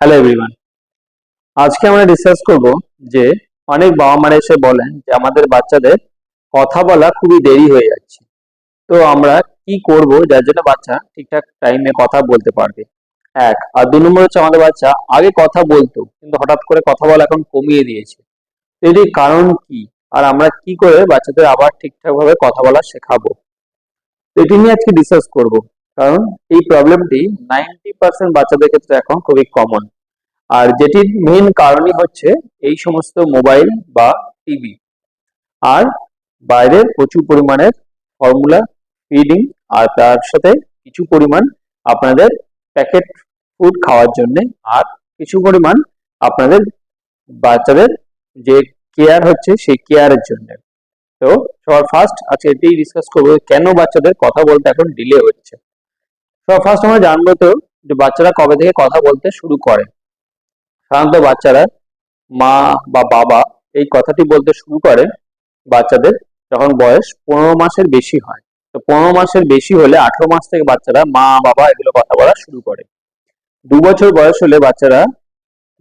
Hello everyone আজকে আমরা discuss করব যে অনেক বাবা মারা এসে বলেন যে আমাদের বাচ্চাদের কথা বলা খুবই দেরি হয়ে যাচ্ছে। তো আমরা কি করব যার জন্য বাচ্চা ঠিকঠাক টাইমে কথা বলতে পারবে। এক, আর দু নম্বর হচ্ছে আমাদের বাচ্চা আগে কথা বলতো, কিন্তু হঠাৎ করে কথা বলা এখন কমিয়ে দিয়েছে। তো এটির কারণ কি? আর আমরা কি করে বাচ্চাদের আবার ঠিকঠাক ভাবে কথা বলা শেখাবো? এটি নিয়ে আজকে ডিসকাস করব। কারণ এই প্রবলেমটি নাইনটি পার্সেন্ট বাচ্চাদের ক্ষেত্রে এখন খুবই কমন আর যেটির মেইন কারণই হচ্ছে এই সমস্ত মোবাইল বা টিভি আর বাইরের প্রচুর পরিমাণের ফর্মুলা ফিডিং আর তার সাথে কিছু পরিমাণ আপনাদের প্যাকেট ফুড খাওয়ার জন্য, আর কিছু পরিমাণ আপনাদের বাচ্চাদের যে কেয়ার হচ্ছে সেই কেয়ারের জন্য। তো সবার ফার্স্ট আজকে এটাই ডিসকাস করব কেন বাচ্চাদের কথা বলতে এখন ডিলে হচ্ছে। সবার ফার্স্ট আমরা জানব তো যে বাচ্চারা কবে থেকে কথা বলতে শুরু করে। সাধারণত বাচ্চারা মা বা বাবা এই কথাটি বলতে শুরু করে বাচ্চাদের যখন বয়স পনেরো মাসের বেশি হয়। তো পনেরো মাসের বেশি হলে আঠেরো মাস থেকে বাচ্চারা মা, বাবা এগুলো কথা বলা শুরু করে। দু বছর বয়স হলে বাচ্চারা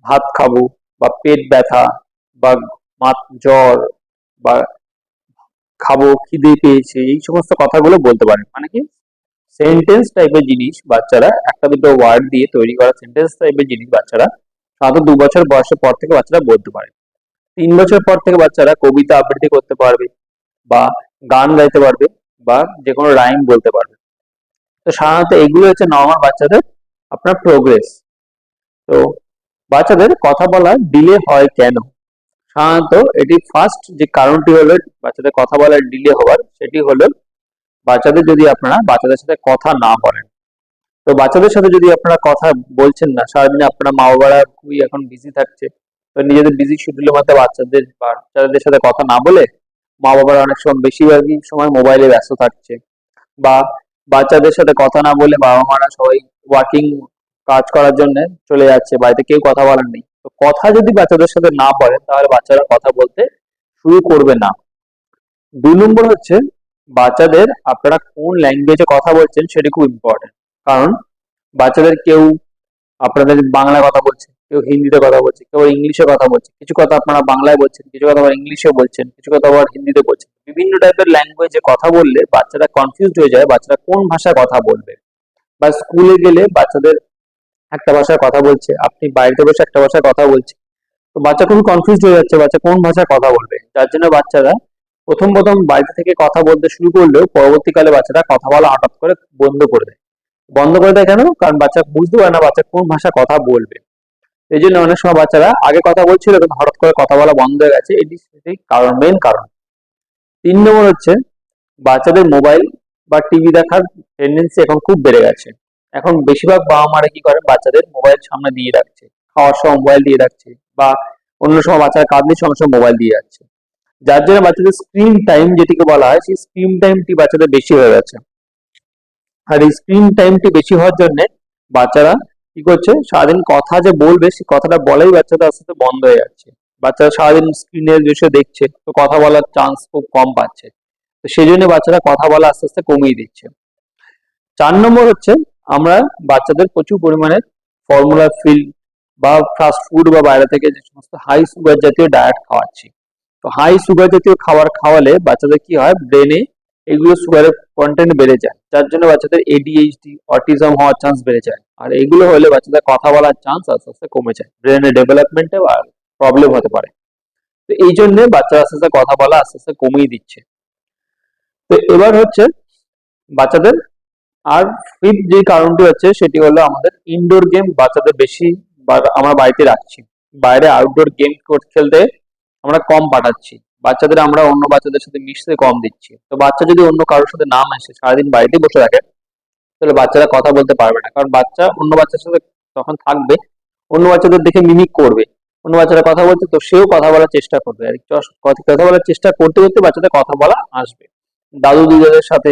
ভাত খাব বা পেট ব্যথা বা মাথ জ্বর বা খাব, খিদে পেয়েছে, এই সমস্ত কথাগুলো বলতে পারে। মানে কি? সেন্টেন্স টাইপের জিনিস বাচ্চারা, একটা দুটো ওয়ার্ড দিয়ে তৈরি করা সেন্টেন্স টাইপের জিনিস বাচ্চারা, সাধারণত দু বছর বয়সের পর থেকে বাচ্চারা বলতে পারে। তিন বছর পর থেকে বাচ্চারা কবিতা আবৃত্তি করতে পারবে বা গান গাইতে পারবে বা যে কোনো রাইম বলতে পারবে। তো সাধারণত এগুলো হচ্ছে নর্মাল বাচ্চাদের আপনার প্রোগ্রেস তো বাচ্চাদের কথা বলা ডিলে হয় কেন? সাধারণত এটি ফার্স্ট যে কারণটি হলো বাচ্চাদের কথা বলার ডিলে হওয়ার, সেটি হলো বাচ্চাদের যদি আপনারা, বাচ্চাদের সাথে কথা না বলেন। তো বাচ্চাদের সাথে যদি আপনারা কথা বলছেন না, সারাদিন আপনারা মা বাবারা খুবই এখন বিজি থাকছে, তো নিজেদের বিজি শিডিউলের মধ্যে বাচ্চাদের বাচ্চাদের সাথে কথা না বলে মা বাবারা অনেক সময় বেশিরভাগই সময় মোবাইলে ব্যস্ত থাকছে। বা বাচ্চাদের সাথে কথা না বলে বাবা মারা সবাই ওয়ার্কিং কাজ করার জন্য চলে যাচ্ছে, বাড়িতে কেউ কথা বলার নেই। তো কথা যদি বাচ্চাদের সাথে না বলেন, তাহলে বাচ্চারা কথা বলতে শুরু করবে না। দুই নম্বর হচ্ছে বাচ্চাদের আপনারা কোন ল্যাঙ্গুয়েজে কথা বলছেন সেটি খুব ইম্পর্টেন্ট কারণ বাচ্চাদের কেউ আপনাদের বাংলা কথা বলছে, কেউ হিন্দিতে কথা বলছে, কেউ ইংলিশে কথা বলছে, কিছু কথা আপনারা বাংলায় বলছেন, কিছু কথা আবার ইংলিশে বলছেন, কিছু কথা আবার হিন্দিতে বলছেন। বিভিন্ন টাইপের ল্যাঙ্গুয়েজে কথা বললে বাচ্চারা কনফিউজড হয়ে যায় বাচ্চারা কোন ভাষায় কথা বলবে। বা স্কুলে গেলে বাচ্চাদের একটা ভাষায় কথা বলছে, আপনি বাড়িতে বসে একটা ভাষায় কথা বলছে তো বাচ্চা খুবই কনফিউজড হয়ে যাচ্ছে বাচ্চা কোন ভাষায় কথা বলবে। যার জন্য বাচ্চারা প্রথম প্রথম বাড়িতে থেকে কথা বলতে শুরু করলেও পরবর্তীকালে বাচ্চারা কথা বলা হঠাৎ করে বন্ধ করে দেয়। বন্ধ করে দেয় কেন? কারণ বাচ্চা বুঝতে পারে না বাচ্চা কোন ভাষা কথা বলবে। এই জন্য অনেক সময় বাচ্চারা আগে কথা বলছিল, কিন্তু হঠাৎ করে কথা বলা বন্ধ হয়ে গেছে। এটি সেটি কারণ মেন কারণ। তিন নম্বর হচ্ছে বাচ্চাদের মোবাইল বা টিভি দেখার টেন্ডেন্সি এখন খুব বেড়ে গেছে। এখন বেশিরভাগ বাবা মারা কি করে বাচ্চাদের মোবাইল সামনে দিয়ে রাখছে। খাওয়ার সময় মোবাইল দিয়ে রাখছে বা অন্য সময় বাচ্চারা কাঁদলে সঙ্গে সঙ্গে মোবাইল দিয়ে যাচ্ছে যার জন্য বাচ্চাদের স্ক্রিন টাইম যেটিকে বলা হয়, সেই স্ক্রিন টাইমটি বাচ্চাদের বেশি হয়ে গেছে। আর এই স্ক্রিন টাইমটি বেশি হওয়ার জন্য বাচ্চারা কি করছে, সারাদিন কথা যে বলবে, সেই কথাটা বলাই বাচ্চাদের আস্তে আস্তে বন্ধ হয়ে যাচ্ছে। বাচ্চারা সারাদিন স্ক্রিনের বসে দেখছে, তো কথা বলার চান্স খুব কম পাচ্ছে। তো সেই জন্য বাচ্চারা কথা বলা আস্তে আস্তে কমিয়ে দিচ্ছে। চার নম্বর হচ্ছে, আমরা বাচ্চাদের প্রচুর পরিমাণে ফর্মুলা ফিল বা ফাস্ট ফুড বা বাইরে থেকে যে সমস্ত হাই সুগার জাতীয় ডায়েট খাওয়াচ্ছি। তো হাই সুগার জাতীয় খাবার খাওয়ালে বাচ্চাদের কি হয়? ব্রেনে এগুলো সুগারের কন্টেন্ট বেড়ে যায়। যার জন্য বাচ্চাদের এডিএইচডি অটিজম হওয়ার চান্স বেড়ে যায়। আর এগুলো হলে বাচ্চাদের কথা বলার চান্স আস্তে আস্তে কমে যায়। ব্রেনের ডেভেলপমেন্টে প্রবলেম হতে পারে। তো এই জন্য বাচ্চারা আস্তে আস্তে কথা বলা আস্তে আস্তে কমিয়ে দিচ্ছে। তো এবার হচ্ছে বাচ্চাদের আর ফিফথ যে কারণটি হচ্ছে সেটি হলো আমাদের ইনডোর গেম বাচ্চাদের বেশি আমরা বাড়িতে রাখছি। বাইরে আউটডোর গেম খেলতে আমরা কম পাঠাচ্ছি। বাচ্চাদের আমরা অন্য বাচ্চাদের সাথে মিশতে কম দিচ্ছি। তো বাচ্চা যদি অন্য কারোর সাথে না মেশে, সারাদিন বাড়িতে বসে থাকে, তাহলে বাচ্চারা কথা বলতে পারবে না। কারণ বাচ্চা অন্য বাচ্চার সাথে তখন থাকবে, অন্য বাচ্চাদের দেখে মিমিক করবে। অন্য বাচ্চারা কথা বলছে তো সেও কথা বলার চেষ্টা করবে। আর কথা বলার চেষ্টা করতে করতে বাচ্চাদের কথা বলা আসবে। দাদু, দিদাদের সাথে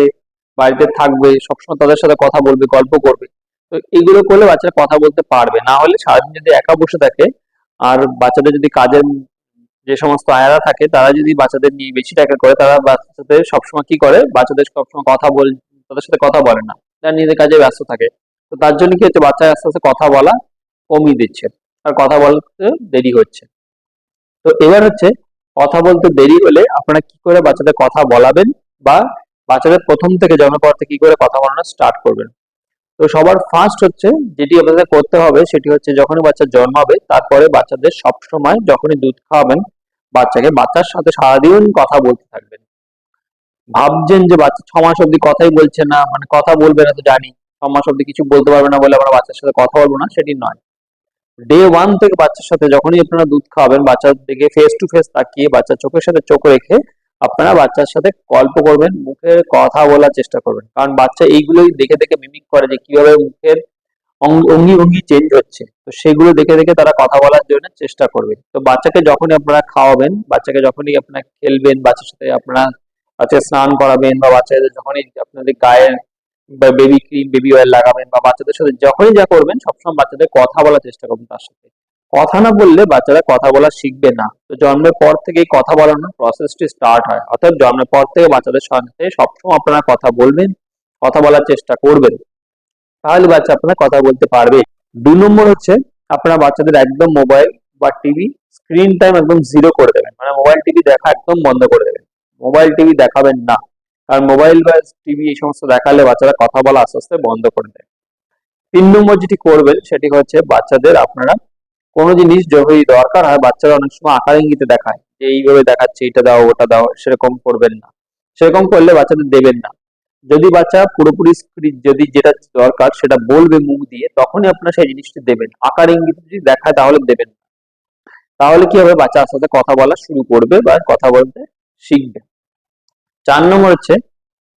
বাড়িতে থাকবে, সবসময় তাদের সাথে কথা বলবে, গল্প করবে। তো এইগুলো করলে বাচ্চারা কথা বলতে পারবে। না হলে সারাদিন যদি একা বসে থাকে, আর বাচ্চাদের যদি কাজের যে সমস্ত আয়ারা থাকে, তারা যদি বাচ্চাদের নিয়ে বেশি টাকা করে, তারা বাচ্চাদের সবসময় কি করে? বাচ্চাদের সবসময় কথা বল, তাদের সাথে কথা বলে না। তারা নিজের কাজে ব্যস্ত থাকে। তো তার জন্য কি হচ্ছে? বাচ্চা আস্তে আস্তে কথা বলা কমিয়ে দিচ্ছে। আর কথা বলতে দেরি হচ্ছে। তো এবার হচ্ছে, কথা বলতে দেরি হলে আপনারা কি করে বাচ্চাদের কথা বলাবেন? বা বাচ্চাদের প্রথম থেকে জন্মের পর থেকে কি করে কথা বলানো স্টার্ট করবেন? তো সবার ফার্স্ট হচ্ছে যেটি আপনাদের করতে হবে সেটি হচ্ছে যখনই বাচ্চা জন্মাবে, তারপরে বাচ্চাদের সব সময় যখনই দুধ খাওয়াবেন, বাচ্চাকে বাচ্চার সাথে সারাদিন কথা বলতে থাকবেন। ভাবছেন যে বাচ্চা ছ মাস অব্দি কথাই বলছে না মানে কথা বলবে না তো জানি, ছ মাস অব্দি কিছু বলতে পারবে না বলে আমরা বাচ্চার সাথে কথা বলব না, সেটি নয়। ডে ওয়ান থেকে বাচ্চার সাথে যখনই আপনারা দুধ খাওয়াবেন, বাচ্চার দিকে ফেস টু ফেস তাকিয়ে বাচ্চার চোখের সাথে চোখ রেখে আপনারা বাচ্চার সাথে গল্প করবেন, মুখে কথা বলার চেষ্টা করবেন। কারণ বাচ্চা এইগুলোই দেখে দেখে মিমিক করে যে কীভাবে মুখের অঙ্গ- অঙ্গি ভঙ্গি চেঞ্জ হচ্ছে। তো সেগুলো দেখে দেখে তারা কথা বলার জন্য চেষ্টা করবে। তো বাচ্চাকে যখনই আপনারা খাওয়াবেন, বাচ্চাকে যখনই আপনারা খেলবেন, বাচ্চার সাথে আপনারা বাচ্চাকে স্নান করাবেন বা বাচ্চাদের যখনই আপনাদের গায়ে বেবি ক্রিম বেবি অয়েল লাগাবেন বা বাচ্চাদের সাথে যখনই যা করবেন, সবসময় বাচ্চাদের কথা বলার চেষ্টা করবেন তার সাথে। কথা না বললে বাচ্চারা কথা বলা শিখবে না। তো জন্মের পর থেকেই কথা বলানোর প্রসেসটি স্টার্ট হয়। অর্থাৎ জন্মের পর থেকে বাচ্চাদের সাথে সবসময় আপনারা কথা বলবেন, কথা বলার চেষ্টা করবেন। তাহলে বাচ্চা আপনারা কথা বলতে পারবে। দু নম্বর হচ্ছে, আপনারা বাচ্চাদের একদম মোবাইল বা টিভি স্ক্রিন টাইম একদম জিরো করে দেবেন। মানে মোবাইল টিভি দেখা একদম বন্ধ করে দেবেন। মোবাইল টিভি দেখাবেন না। কারণ মোবাইল বা টিভি এই সমস্ত দেখালে বাচ্চারা কথা বলা আস্তে আস্তে বন্ধ করে দেয়। তিন নম্বর যেটি করবেন, সেটি হচ্ছে বাচ্চাদের আপনারা কোনো জিনিস যখনই দরকার হয়, বাচ্চারা অনেক সময় আকার ইঙ্গিতে দেখায়, যে এইভাবে দেখাচ্ছে, এটা দাও, ওটা দাও, সেরকম করবেন না। সেরকম করলে বাচ্চাদের দেবেন না। যদি বাচ্চা পুরোপুরি যদি যেটা দরকার সেটা বলবে মুখ দিয়ে, তখনই আপনারা সেই জিনিসটি দেবেন। আকার ইঙ্গিত যদি দেখায়, তাহলে দেবেন না। তাহলে কি হবে? বাচ্চা আস্তে আস্তে কথা বলা শুরু করবে বা কথা বলতে শিখবে। চার নম্বর হচ্ছে,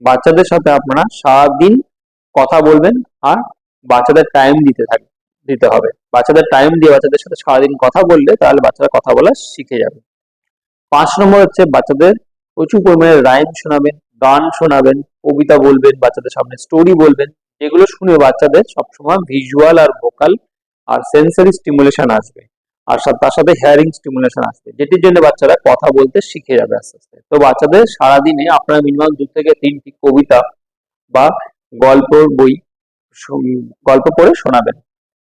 বাচ্চাদের সাথে আপনারা সারাদিন কথা বলবেন আর বাচ্চাদের টাইম দিতে থাকবে দিতে হবে। বাচ্চাদের টাইম দিয়ে বাচ্চাদের সাথে সারাদিন কথা বললে তাহলে বাচ্চারা কথা বলা শিখে যাবে। পাঁচ নম্বর হচ্ছে বাচ্চাদের প্রচুর পরিমাণে রাইম শোনাবেন, গান শোনাবেন, কবিতা বলবেন, বাচ্চাদের সামনে স্টোরি বলবেন, যেগুলো শুনে বাচ্চাদের সবসময় ভিজুয়াল আর ভোকাল আর সেন্সারি স্টিমুলেশন আসবে। আর তার সাথে হেয়ারিং স্টিমুলেশন আসবে। যেটির জন্য বাচ্চারা কথা বলতে শিখে যাবে আস্তে আস্তে। তো বাচ্চাদের সারাদিনে আপনারা মিনিমাম দু থেকে তিনটি কবিতা বা গল্পর বই গল্প পড়ে শোনাবেন।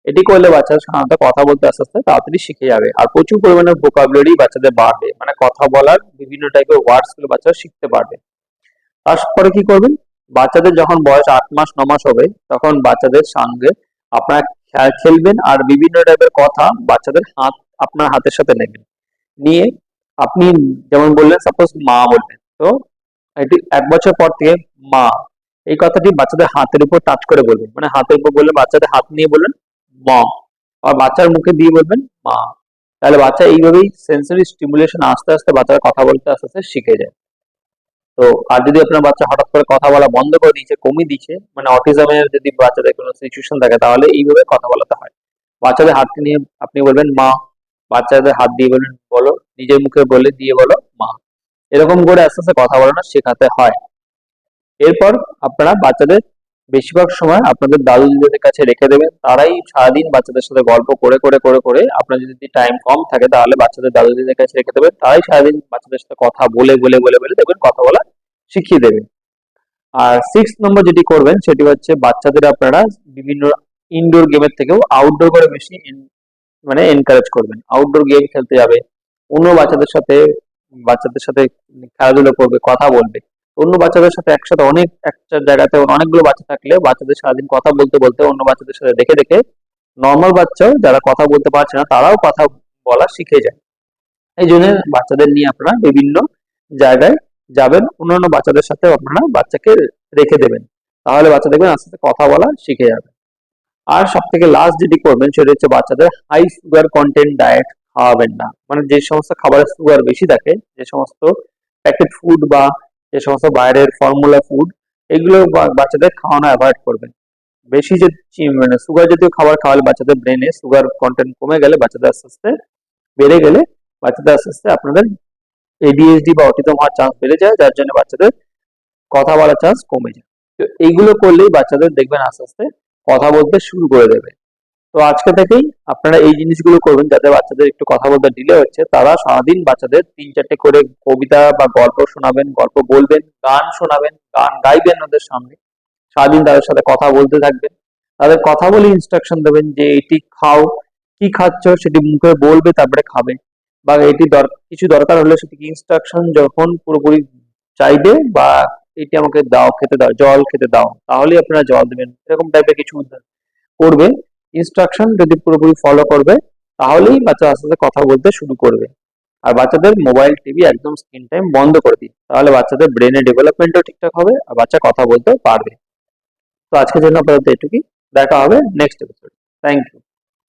এটি করলে বাচ্চারা সাধারণত কথা বলতে আস্তে আস্তে তাড়াতাড়ি শিখে যাবে। আর প্রচুর পরিমাণে ভোকাবুলারি বাচ্চাদের বাড়বে। মানে কথা বলার বিভিন্ন টাইপের ওয়ার্ডসগুলো বাচ্চারা শিখতে পারবে। তারপরে কি করবেন? বাচ্চাদের যখন বয়স আট মাস, ন মাস হবে, তখন বাচ্চাদের সঙ্গে আপনার খেলবেন আর বিভিন্ন টাইপের কথা বাচ্চাদের হাত, আপনার হাতের সাথে নেবেন। নিয়ে আপনি যেমন বললেন সাপোজ মা বললেন তো এটি এক বছর পর থেকে মা, এই কথাটি বাচ্চাদের হাতের উপর টাচ করে বলবেন। মানে হাতের উপর বললে বাচ্চাদের হাত নিয়ে বললেন আর বাচ্চার মুখে দিয়ে বলবেন মা। তাহলে বাচ্চা এইভাবেই সেন্সরি স্টিমুলেশন আস্তে আস্তে বাচ্চারা কথা বলতে আস্তে আস্তে শিখে যায়। তো আর যদি আপনার বাচ্চা হঠাৎ করে কথা বলা বন্ধ করে দিয়েছে, কমিয়ে দিয়েছে মানে অটিজমের যদি বাচ্চাদের কোনো সিচুয়েশন থাকে, তাহলে এইভাবে কথা বলাতে হয়। বাচ্চাদের হাত নিয়ে আপনি বলবেন মা। বাচ্চাদের হাত দিয়ে বলবেন, বলো। নিজের মুখে বলে দিয়ে বলো, মা। এরকম করে আস্তে আস্তে কথা বলানো শেখাতে হয়। এরপর আপনারা বাচ্চাদের বেশিরভাগ সময় আপনাদের দাদু দিদিদের কাছে রেখে দেবেন। তারাই সারাদিন বাচ্চাদের সাথে গল্প করে করে করে করে আপনার যদি টাইম কম থাকে তাহলে বাচ্চাদের দাদু দিদিদের কাছে রেখে দেবেন। তারাই সারাদিন বাচ্চাদের সাথে কথা বলে বলে বলে বলে দেখবেন কথা বলা শিখিয়ে দেবেন আর সিক্স নম্বর যেটি করবেন সেটি হচ্ছে বাচ্চাদের আপনারা বিভিন্ন ইনডোর গেমের থেকেও আউটডোর করে বেশি মানে এনকারেজ করবেন। আউটডোর গেম খেলতে যাবে, অন্য বাচ্চাদের সাথে বাচ্চাদের সাথে খেলাধুলো করবে, কথা বলবে। অন্য বাচ্চাদের সাথে একসাথে অনেক, একটা জায়গাতে অনেকগুলো বাচ্চা থাকলে বাচ্চাদের সারাদিন কথা বলতে বলতে অন্য বাচ্চাদের সাথে দেখে দেখে নর্মাল বাচ্চাও যারা কথা বলতে পারছে না, তারাও কথা বলা শিখে যায়। এই জন্য বাচ্চাদের নিয়ে আপনারা বিভিন্ন জায়গায় যাবেন, অন্যান্য বাচ্চাদের সাথে আপনারা বাচ্চাকে রেখে দেবেন। তাহলে বাচ্চা দেখবেন আস্তে আস্তে কথা বলা শিখে যাবে। আর সব থেকে লাস্ট যেটি করবেন, সেটা হচ্ছে বাচ্চাদের হাই সুগার কন্টেন্ট ডায়েট খাওয়াবেন না। মানে যে সমস্ত খাবারের সুগার বেশি থাকে, যে সমস্ত প্যাকেট ফুড বা যে সমস্ত বাইরের ফর্মুলা ফুড এগুলো বাচ্চাদের খাওয়ানো অ্যাভয়েড করবেন বেশি যে মানে সুগার জাতীয় খাবার খাওয়ালে বাচ্চাদের ব্রেনে সুগার কন্টেন্ট কমে গেলে বাচ্চাদের আস্তে আস্তে বেড়ে গেলে বাচ্চাদের আস্তে আস্তে আপনাদের এডিএইচডি বা অটিজম হওয়ার চান্স বেড়ে যায়, যার জন্য বাচ্চাদের কথা বলার চান্স কমে যায়। তো এইগুলো করলেই বাচ্চাদের দেখবেন আস্তে আস্তে কথা বলতে শুরু করে দেবে। তো আজকে থেকেই আপনারা এই জিনিসগুলো করবেন যাদের বাচ্চাদের একটু কথা বলতে ডিলে হচ্ছে। তারা সারাদিন বাচ্চাদের তিন, চারটে করে কবিতা বা গল্প শোনাবেন, গল্প বলবেন, গান শোনাবেন, গান গাইবেন ওদের সামনে। সারাদিন তাদের সাথে কথা বলতে থাকবেন। তাদের কথা বলে ইনস্ট্রাকশন দেবেন যে এটি খাও, কি খাচ্ছ সেটি মুখে বলবে, তারপরে খাবে। বা এটি কিছু দরকার হলে সেটিকে ইনস্ট্রাকশন যখন পুরোপুরি চাইবে বা এটি আমাকে দাও, খেতে দাও, জল খেতে দাও, তাহলেই আপনারা জল দেবেন। এরকম টাইপের কিছু করবে ইনস্ট্রাকশন যদি পুরোপুরি ফলো করবে, তাহলেই বাচ্চা আস্তে কথা বলতে শুরু করবে। আর বাচ্চাদের মোবাইল টিভি একদম স্ক্রিন টাইম বন্ধ করে দিই তাহলে বাচ্চাদের ব্রেনের ডেভেলপমেন্টও ঠিকঠাক হবে আর বাচ্চা কথা বলতেও পারবে। তো আজকের জন্য আপাতত এটুকুই। দেখা হবে নেক্সট এপিসোড থ্যাংক ইউ